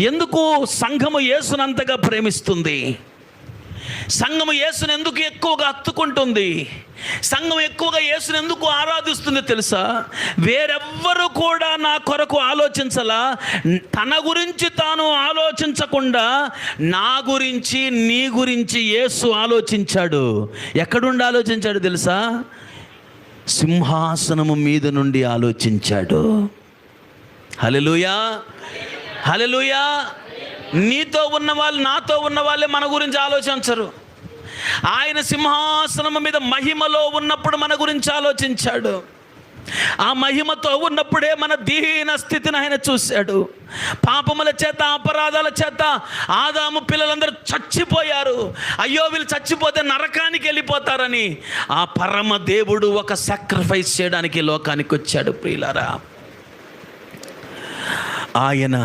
ఎందుకు సంఘము యేసునంతగా ప్రేమిస్తుంది? సంఘము యేసును ఎందుకు ఎక్కువగా అత్తుకుంటుంది? సంఘం ఎక్కువగా యేసును ఎందుకు ఆరాధిస్తుంది తెలుసా? వేరెవ్వరు కూడా నా కొరకు ఆలోచించలా. తన గురించి తాను ఆలోచించకుండా నా గురించి నీ గురించి యేసు ఆలోచించాడు. ఎక్కడుండి ఆలోచించాడు తెలుసా? సింహాసనము మీద నుండి ఆలోచించాడు. హల్లెలూయా. హలలుయా నీతో ఉన్న వాళ్ళు నాతో ఉన్న వాళ్ళే మన గురించి ఆలోచించరు. ఆయన సింహాసనం మీద మహిమలో ఉన్నప్పుడు మన గురించి ఆలోచించాడు. ఆ మహిమతో ఉన్నప్పుడే మన దీన స్థితిని ఆయన చూశాడు. పాపముల చేత అపరాధాల చేత ఆదాము పిల్లలందరూ చచ్చిపోయారు. అయ్యో వీళ్ళు చచ్చిపోతే నరకానికి వెళ్ళిపోతారని ఆ పరమ దేవుడు ఒక సాక్రిఫైస్ చేయడానికి లోకానికి వచ్చాడు ప్రియులారా. ఆయన